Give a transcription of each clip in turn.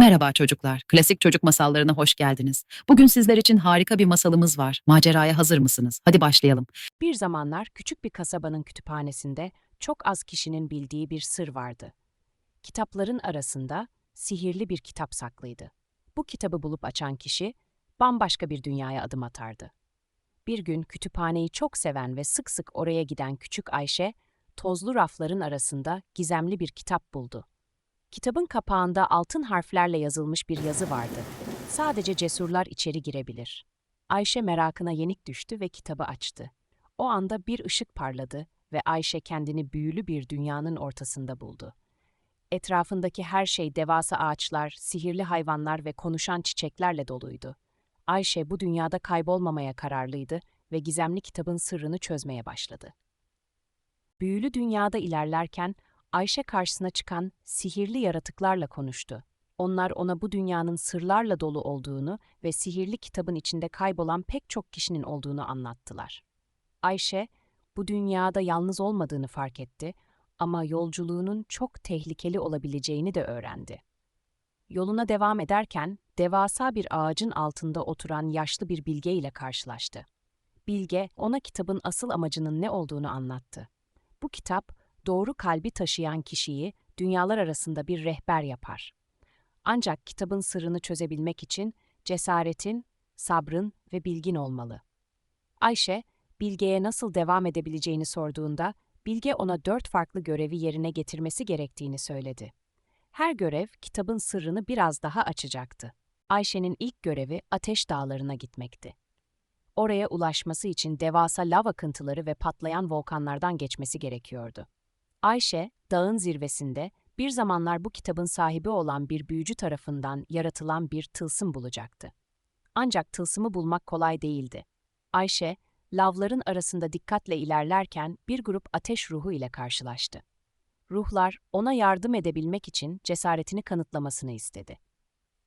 Merhaba çocuklar. Klasik çocuk masallarına hoş geldiniz. Bugün sizler için harika bir masalımız var. Maceraya hazır mısınız? Hadi başlayalım. Bir zamanlar küçük bir kasabanın kütüphanesinde çok az kişinin bildiği bir sır vardı. Kitapların arasında sihirli bir kitap saklıydı. Bu kitabı bulup açan kişi bambaşka bir dünyaya adım atardı. Bir gün kütüphaneyi çok seven ve sık sık oraya giden küçük Ayşe, tozlu rafların arasında gizemli bir kitap buldu. Kitabın kapağında altın harflerle yazılmış bir yazı vardı. Sadece cesurlar içeri girebilir. Ayşe merakına yenik düştü ve kitabı açtı. O anda bir ışık parladı ve Ayşe kendini büyülü bir dünyanın ortasında buldu. Etrafındaki her şey devasa ağaçlar, sihirli hayvanlar ve konuşan çiçeklerle doluydu. Ayşe bu dünyada kaybolmamaya kararlıydı ve gizemli kitabın sırrını çözmeye başladı. Büyülü dünyada ilerlerken Ayşe karşısına çıkan sihirli yaratıklarla konuştu. Onlar ona bu dünyanın sırlarla dolu olduğunu ve sihirli kitabın içinde kaybolan pek çok kişinin olduğunu anlattılar. Ayşe, bu dünyada yalnız olmadığını fark etti ama yolculuğunun çok tehlikeli olabileceğini de öğrendi. Yoluna devam ederken devasa bir ağacın altında oturan yaşlı bir bilge ile karşılaştı. Bilge ona kitabın asıl amacının ne olduğunu anlattı. Bu kitap doğru kalbi taşıyan kişiyi dünyalar arasında bir rehber yapar. Ancak kitabın sırrını çözebilmek için cesaretin, sabrın ve bilgin olmalı. Ayşe, Bilge'ye nasıl devam edebileceğini sorduğunda, Bilge ona dört farklı görevi yerine getirmesi gerektiğini söyledi. Her görev kitabın sırrını biraz daha açacaktı. Ayşe'nin ilk görevi Ateş Dağları'na gitmekti. Oraya ulaşması için devasa lav akıntıları ve patlayan volkanlardan geçmesi gerekiyordu. Ayşe, dağın zirvesinde bir zamanlar bu kitabın sahibi olan bir büyücü tarafından yaratılan bir tılsım bulacaktı. Ancak tılsımı bulmak kolay değildi. Ayşe, lavların arasında dikkatle ilerlerken bir grup ateş ruhu ile karşılaştı. Ruhlar ona yardım edebilmek için cesaretini kanıtlamasını istedi.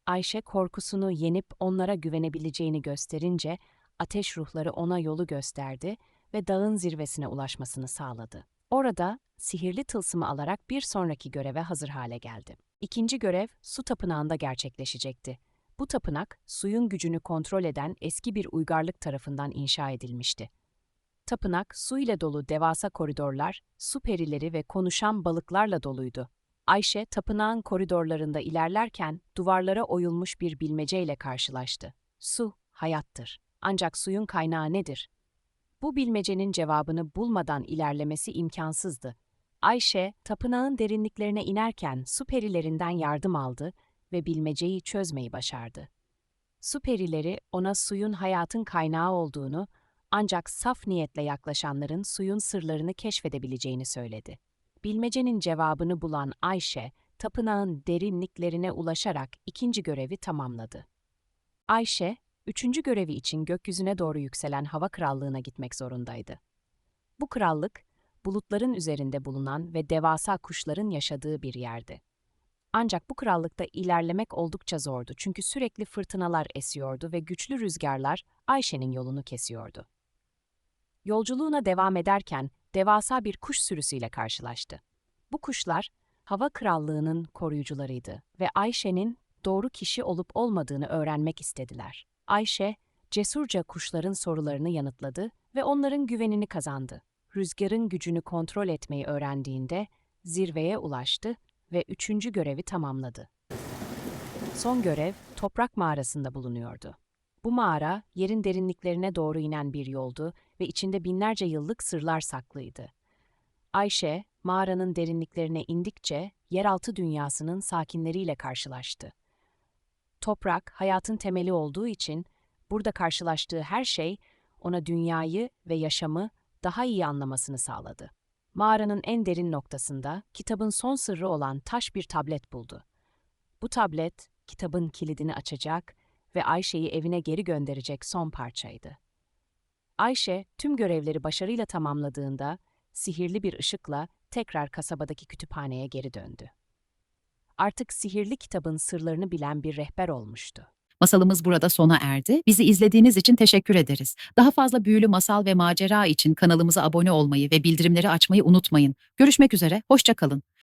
Ayşe korkusunu yenip onlara güvenebileceğini gösterince ateş ruhları ona yolu gösterdi ve dağın zirvesine ulaşmasını sağladı. Orada sihirli tılsımı alarak bir sonraki göreve hazır hale geldi. İkinci görev su tapınağında gerçekleşecekti. Bu tapınak suyun gücünü kontrol eden eski bir uygarlık tarafından inşa edilmişti. Tapınak su ile dolu devasa koridorlar, su perileri ve konuşan balıklarla doluydu. Ayşe tapınağın koridorlarında ilerlerken duvarlara oyulmuş bir bilmeceyle karşılaştı. Su hayattır. Ancak suyun kaynağı nedir? Bu bilmecenin cevabını bulmadan ilerlemesi imkansızdı. Ayşe, tapınağın derinliklerine inerken su perilerinden yardım aldı ve bilmeceyi çözmeyi başardı. Su perileri ona suyun hayatın kaynağı olduğunu, ancak saf niyetle yaklaşanların suyun sırlarını keşfedebileceğini söyledi. Bilmecenin cevabını bulan Ayşe, tapınağın derinliklerine ulaşarak ikinci görevi tamamladı. Ayşe, üçüncü görevi için gökyüzüne doğru yükselen hava krallığına gitmek zorundaydı. Bu krallık, bulutların üzerinde bulunan ve devasa kuşların yaşadığı bir yerdi. Ancak bu krallıkta ilerlemek oldukça zordu çünkü sürekli fırtınalar esiyordu ve güçlü rüzgarlar Ayşe'nin yolunu kesiyordu. Yolculuğuna devam ederken devasa bir kuş sürüsüyle karşılaştı. Bu kuşlar hava krallığının koruyucularıydı ve Ayşe'nin doğru kişi olup olmadığını öğrenmek istediler. Ayşe, cesurca kuşların sorularını yanıtladı ve onların güvenini kazandı. Rüzgarın gücünü kontrol etmeyi öğrendiğinde zirveye ulaştı ve üçüncü görevi tamamladı. Son görev toprak mağarasında bulunuyordu. Bu mağara yerin derinliklerine doğru inen bir yoldu ve içinde binlerce yıllık sırlar saklıydı. Ayşe, mağaranın derinliklerine indikçe yeraltı dünyasının sakinleriyle karşılaştı. Toprak, hayatın temeli olduğu için burada karşılaştığı her şey ona dünyayı ve yaşamı daha iyi anlamasını sağladı. Mağaranın en derin noktasında kitabın son sırrı olan taş bir tablet buldu. Bu tablet kitabın kilidini açacak ve Ayşe'yi evine geri gönderecek son parçaydı. Ayşe tüm görevleri başarıyla tamamladığında sihirli bir ışıkla tekrar kasabadaki kütüphaneye geri döndü. Artık sihirli kitabın sırlarını bilen bir rehber olmuştu. Masalımız burada sona erdi. Bizi izlediğiniz için teşekkür ederiz. Daha fazla büyülü masal ve macera için kanalımıza abone olmayı ve bildirimleri açmayı unutmayın. Görüşmek üzere, hoşça kalın.